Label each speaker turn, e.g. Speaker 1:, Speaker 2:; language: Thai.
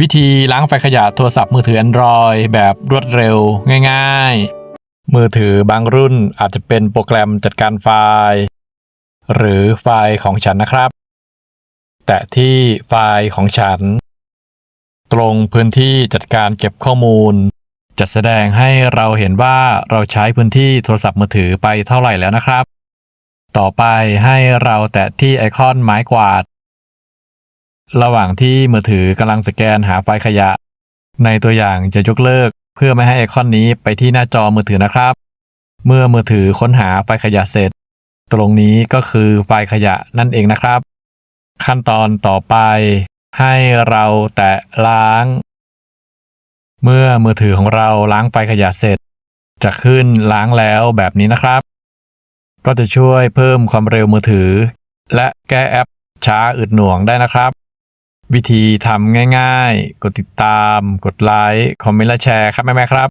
Speaker 1: วิธีล้างไฟขยะโทรศัพท์มือถือ Android แบบรวดเร็วง่ายๆ มือถือบางรุ่นอาจจะเป็นโปรแกรมจัดการไฟล์ หรือไฟล์ของฉันนะครับ แต่ที่ไฟล์ของฉัน ตรงพื้นที่จัดการเก็บข้อมูลจะแสดงให้เราเห็นว่าเราใช้พื้นที่โทรศัพท์มือถือไปเท่าไหร่แล้วนะครับ ต่อไปให้เราแตะที่ไอคอนไม้กวาด ระหว่างที่มือถือกำลังสแกนหาไฟล์ขยะ ในตัวอย่างจะยกเลิก เพื่อไม่ให้ไอคอนนี้ไปที่หน้าจอมือถือนะครับ เมื่อมือถือค้นหาไฟล์ขยะเสร็จ ตรงนี้ก็คือไฟล์ขยะนั่นเองนะครับ ขั้นตอนต่อไป ให้เราแตะล้าง เมื่อมือถือของเราล้างไฟล์ขยะเสร็จ จะขึ้นล้างแล้วแบบนี้นะครับ ก็จะช่วยเพิ่มความเร็วมือถือ และแก้แอปช้าอึดหน่วงได้นะครับ วิธีทำง่ายๆ กดติดตาม กดไลค์ คอมเมนต์และแชร์ครับแม่ๆครับ